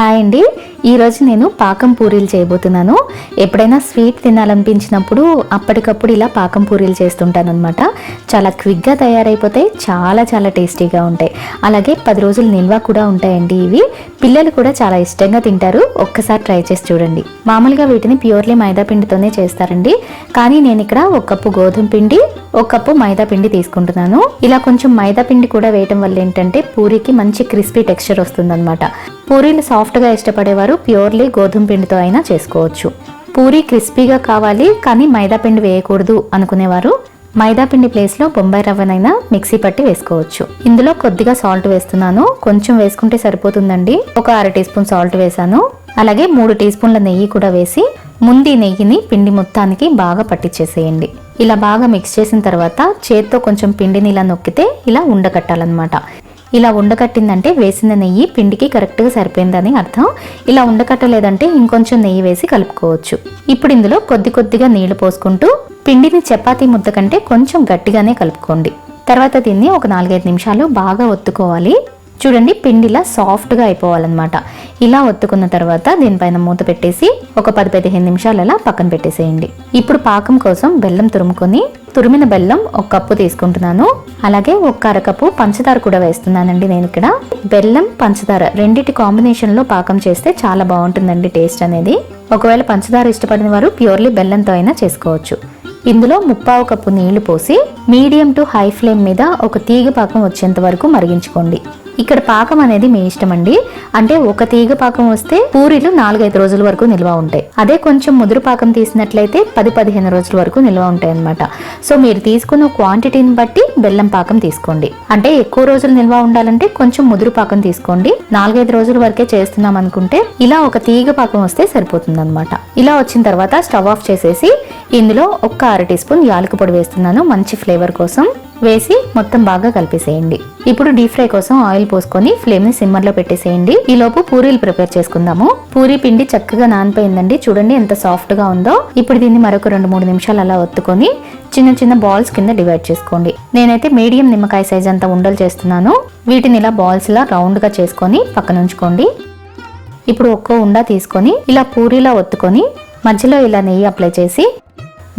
Hi అండి. ఈరోజు నేను పాకం పూరీలు చేయబోతున్నాను. ఎప్పుడైనా స్వీట్ తినాలనిపించినప్పుడు అప్పటికప్పుడు ఇలా పాకం పూరీలు చేస్తుంటాను అనమాట చాలా క్విక్గా తయారైపోతాయి చాలా చాలా టేస్టీగా ఉంటాయి. అలాగే పది రోజులు నిల్వ కూడా ఉంటాయండి ఇవి. పిల్లలు కూడా చాలా ఇష్టంగా తింటారు. ఒక్కసారి ట్రై చేసి చూడండి. మామూలుగా వీటిని ప్యూర్లీ మైదా పిండితోనే చేస్తారండి. కానీ నేను ఇక్కడ ఒక కప్పు గోధుమ పిండి ఒక కప్పు మైదా పిండి తీసుకుంటున్నాను. ఇలా కొంచెం మైదా పిండి కూడా వేయటం వల్ల ఏంటంటే పూరికి మంచి క్రిస్పీ టెక్స్చర్ వస్తుందన్నమాట. పూరీలు సాఫ్ట్గా ఇష్టపడేవారు ప్యూర్లీ గోధుమ పిండితో అయినా చేసుకోవచ్చు. పూరి క్రిస్పీగా కావాలి కానీ మైదా పిండి వేయకూడదు అనుకునేవారు. మైదా పిండి ప్లేస్లో బొంబాయి రవ్వనైనా మిక్సీ పట్టి వేసుకోవచ్చు. ఇందులో కొద్దిగా సాల్ట్ వేస్తున్నాను. కొంచెం వేసుకుంటే సరిపోతుందండి. ఒక అర టీ స్పూన్ సాల్ట్ వేసాను అలాగే మూడు టీ స్పూన్ల నెయ్యి కూడా వేసి ముందు నెయ్యిని పిండి మొత్తానికి బాగా పట్టించేసేయండి ఇలా బాగా మిక్స్ చేసిన తర్వాత చేత్తో కొంచెం పిండిని ఇలా నొక్కితే ఇలా ఉండకట్టాలన్నమాట ఇలా ఉండకట్టిందంటే వేసిన నెయ్యి పిండికి కరెక్ట్గా సరిపోయిందని అర్థం. ఇలా ఉండకట్టలేదంటే ఇంకొంచెం నెయ్యి వేసి కలుపుకోవచ్చు. ఇప్పుడు ఇందులో కొద్ది కొద్దిగా నీళ్ళు పోసుకుంటూ పిండిని చపాతీ ముద్ద కంటే కొంచెం గట్టిగానే కలుపుకోండి. తర్వాత దీన్ని ఒక నాలుగైదు నిమిషాలు బాగా ఒత్తుకోవాలి. చూడండి పిండిలా సాఫ్ట్గా అయిపోవాలన్నమాట. ఇలా ఒత్తుకున్న తర్వాత దీనిపైన మూత పెట్టేసి ఒక పది పదిహేను నిమిషాలు అలా పక్కన పెట్టేసేయండి. ఇప్పుడు పాకం కోసం బెల్లం తురుముకొని తురిమిన బెల్లం ఒక కప్పు తీసుకుంటున్నాను. అలాగే ఒక అరకప్పు పంచదార కూడా వేస్తున్నానండి నేను ఇక్కడ. బెల్లం పంచదార రెండిటి కాంబినేషన్లో పాకం చేస్తే చాలా బాగుంటుందండి టేస్ట్ అనేది. ఒకవేళ పంచదార ఇష్టపడిన వారు ప్యూర్లీ బెల్లంతో అయినా చేసుకోవచ్చు. ఇందులో ముప్పావు కప్పు నీళ్ళు పోసి మీడియం టు హై ఫ్లేమ్ మీద ఒక తీగ పాకం వచ్చేంత వరకు మరిగించుకోండి. ఇక్కడ పాకం అనేది మీ ఇష్టం అండి. అంటే ఒక తీగ పాకం వస్తే పూరీలు నాలుగైదు రోజుల వరకు నిల్వ ఉంటాయి. అదే కొంచెం ముదురు పాకం తీసినట్లయితే పది పదిహేను రోజుల వరకు నిల్వ ఉంటాయి అనమాట సో మీరు తీసుకున్న క్వాంటిటీని బట్టి బెల్లం పాకం తీసుకోండి. అంటే ఎక్కువ రోజులు నిల్వ ఉండాలంటే కొంచెం ముదురు పాకం తీసుకోండి. నాలుగైదు రోజుల వరకే చేస్తున్నాం అనుకుంటే ఇలా ఒక తీగ పాకం వస్తే సరిపోతుంది అనమాట ఇలా వచ్చిన తర్వాత స్టవ్ ఆఫ్ చేసేసి ఇందులో ఒక్క అర టీ స్పూన్ యాలక పొడి వేస్తున్నాను. మంచి ఫ్లేవర్ కోసం. వేసి మొత్తం బాగా కలిపేసేయండి. ఇప్పుడు డీప్ ఫ్రై కోసం ఆయిల్ పోసుకొని ఫ్లేమ్ని సిమ్మర్లో పెట్టేసేయండి. ఈ లోపు పూరీలు ప్రిపేర్ చేసుకుందాము. పూరీ పిండి చక్కగా నానిపోయిందండి. చూడండి ఎంత సాఫ్ట్గా ఉందో. ఇప్పుడు దీన్ని మరొక రెండు మూడు నిమిషాలు అలా ఒత్తుకొని చిన్న చిన్న బాల్స్ కింద డివైడ్ చేసుకోండి. నేనైతే మీడియం నిమ్మకాయ సైజ్ అంతా ఉండలు చేస్తున్నాను. వీటిని ఇలా బాల్స్ లా రౌండ్గా చేసుకొని పక్కన ఉంచుకోండి. ఇప్పుడు ఒక్కో ఉండా తీసుకొని ఇలా పూరీలా ఒత్తుకొని మధ్యలో ఇలా నెయ్యి అప్లై చేసి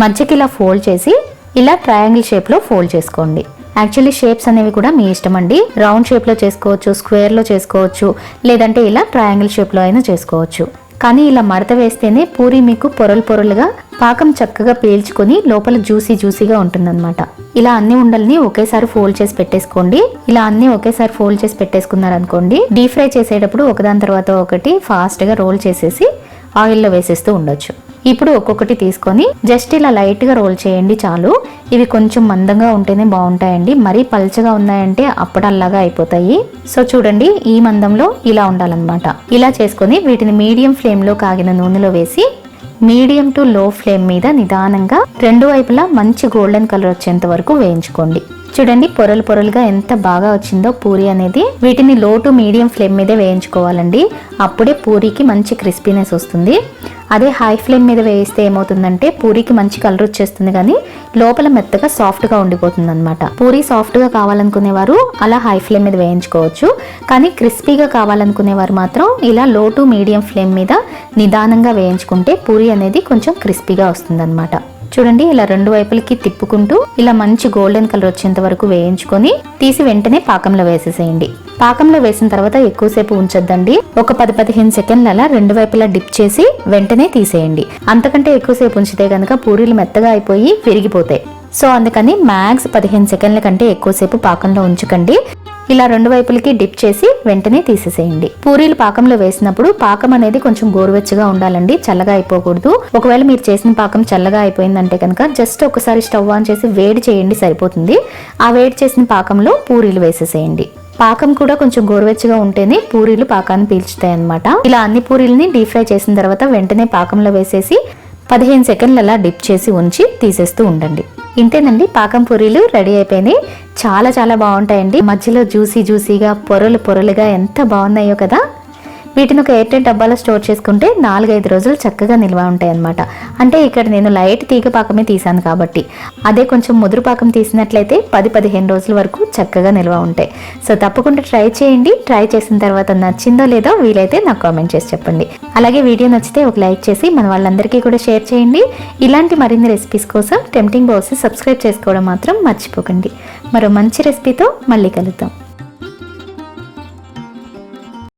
మధ్యకి ఇలా ఫోల్డ్ చేసి ఇలా ట్రయాంగిల్ షేప్లో ఫోల్డ్ చేసుకోండి. యాక్చువల్లీ షేప్స్ అనేవి కూడా మీ ఇష్టం అండి. రౌండ్ షేప్లో చేసుకోవచ్చు స్క్వేర్లో చేసుకోవచ్చు లేదంటే ఇలా ట్రయాంగిల్ షేప్లో అయినా చేసుకోవచ్చు. కానీ ఇలా మడత వేస్తేనే పూరి మీకు పొరలు పొరలుగా పాకం చక్కగా పీల్చుకొని లోపల జ్యూసీ జ్యూసీగా ఉంటుందన్నమాట. ఇలా అన్ని ఉండల్ని ఒకేసారి ఫోల్డ్ చేసి పెట్టేసుకోండి. ఇలా అన్ని ఒకేసారి ఫోల్డ్ చేసి పెట్టేసుకున్నారనుకోండి డీప్ ఫ్రై చేసేటప్పుడు ఒకదాని తర్వాత ఒకటి ఫాస్ట్గా రోల్ చేసేసి ఆయిల్లో వేసేస్తూ ఉండొచ్చు. ఇప్పుడు ఒక్కొక్కటి తీసుకొని జస్ట్ ఇలా లైట్గా రోల్ చేయండి చాలు. ఇవి కొంచెం మందంగా ఉంటేనే బాగుంటాయండి. మరీ పల్చగా ఉన్నాయంటే అప్పడల్లాగా అయిపోతాయి. సో చూడండి ఈ మందంలో ఇలా ఉండాలన్నమాట. ఇలా చేసుకొని వీటిని మీడియం ఫ్లేమ్లో కాగిన నూనెలో వేసి మీడియం టు లో ఫ్లేమ్ మీద నిదానంగా రెండు వైపులా మంచి గోల్డెన్ కలర్ వచ్చేంత వరకు వేయించుకోండి. చూడండి పొరలు పొరలుగా ఎంత బాగా వచ్చిందో పూరి అనేది. వీటిని లో టు మీడియం ఫ్లేమ్ మీదే వేయించుకోవాలండి. అప్పుడే పూరికి మంచి క్రిస్పీనెస్ వస్తుంది. అదే హై ఫ్లేమ్ మీద వేయిస్తే ఏమవుతుందంటే పూరికి మంచి కలర్ వచ్చేస్తుంది కానీ లోపల మెత్తగా సాఫ్ట్గా ఉండిపోతుంది అనమాట పూరి సాఫ్ట్గా కావాలనుకునేవారు అలా హై ఫ్లేమ్ మీద వేయించుకోవచ్చు. కానీ క్రిస్పీగా కావాలనుకునేవారు మాత్రం ఇలా లో టు మీడియం ఫ్లేమ్ మీద నిదానంగా వేయించుకుంటే పూరి అనేది కొంచెం క్రిస్పీగా వస్తుంది చూడండి ఇలా రెండు వైపులకి తిప్పుకుంటూ ఇలా మంచి గోల్డెన్ కలర్ వచ్చేంత వరకు వేయించుకొని తీసి వెంటనే పాకంలో వేసేసేయండి. పాకంలో వేసిన తర్వాత ఎక్కువసేపు ఉంచొద్దండి. ఒక పది పదిహేను సెకండ్ల అలా రెండు వైపులా డిప్ చేసి వెంటనే తీసేయండి. అంతకంటే ఎక్కువసేపు ఉంచితే కనుక పూరీలు మెత్తగా అయిపోయి విరిగిపోతాయి. సో అందుకని మ్యాక్స్ పదిహేను సెకండ్ల కంటే ఎక్కువసేపు పాకంలో ఉంచకండి. ఇలా రెండు వైపులకి డిప్ చేసి వెంటనే తీసేసేయండి. పూరీలు పాకంలో వేసినప్పుడు పాకం అనేది కొంచెం గోరువెచ్చగా ఉండాలండి చల్లగా అయిపోకూడదు. ఒకవేళ మీరు చేసిన పాకం చల్లగా అయిపోయిందంటే కనుక జస్ట్ ఒకసారి స్టవ్ ఆన్ చేసి వేడి చేయండి సరిపోతుంది. ఆ వేడి చేసిన పాకంలో పూరీలు వేసేసేయండి. పాకం కూడా కొంచెం గోరువెచ్చగా ఉంటేనే పూరీలు పాకాన్ని పీల్చుతాయి అనమాట ఇలా అన్ని పూరీలని డీప్ ఫ్రై చేసిన తర్వాత వెంటనే పాకంలో వేసేసి పదిహేను సెకండ్లు అలా డిప్ చేసి ఉంచి తీసేస్తూ ఉండండి. ఇంతేనండి పాకం పూరీలు రెడీ అయిపోయినాయి. చాలా చాలా బాగుంటాయండి. మధ్యలో జ్యూసీ జ్యూసీగా పొరలు పొరలుగా ఎంత బాగున్నాయో కదా. వీటిని ఒక ఎయిర్టెల్ డబ్బాలో స్టోర్ చేసుకుంటే నాలుగైదు రోజులు చక్కగా నిల్వ ఉంటాయి అనమాట అంటే ఇక్కడ నేను లైట్ తీగ పాకమే తీసాను కాబట్టి. అదే కొంచెం ముదురు పాకం తీసినట్లయితే పది పదిహేను రోజుల వరకు చక్కగా నిల్వ ఉంటాయి. సో తప్పకుండా ట్రై చేయండి. ట్రై చేసిన తర్వాత నచ్చిందో లేదో వీలైతే నాకు కామెంట్ చేసి చెప్పండి. అలాగే వీడియో నచ్చితే ఒక లైక్ చేసి మన వాళ్ళందరికీ కూడా షేర్ చేయండి. ఇలాంటి మరిన్ని రెసిపీస్ కోసం టెంప్టింగ్ బాక్స్ సబ్స్క్రైబ్ చేసుకోవడం మాత్రం మర్చిపోకండి. మరో మంచి రెసిపీతో మళ్ళీ కలుద్దాం.